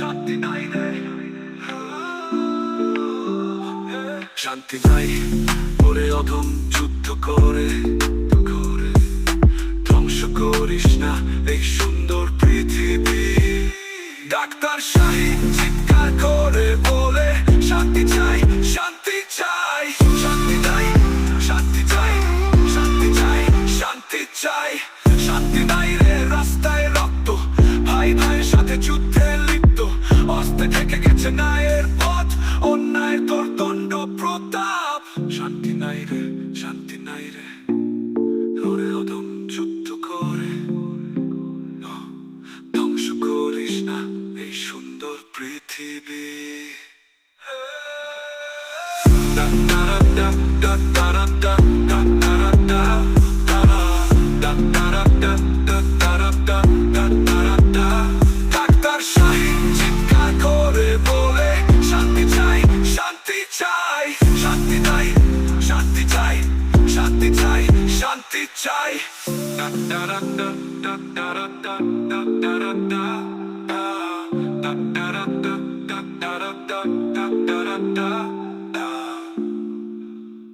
শান্তি নাই রে শান্তি নাই বলে অধম যুদ্ধ করে। ধ্বংস করিস না এই সুন্দর পৃথিবী। ডাক্তার সাহেব চিৎকার করে বলে, শান্তি অনুতাপ শান্তি নাই রে, শান্তি নাই রে। ওরে অদম যুদ্ধ করে। ধ্বংস করিস না এই সুন্দর পৃথিবী। da da da da da da da tight.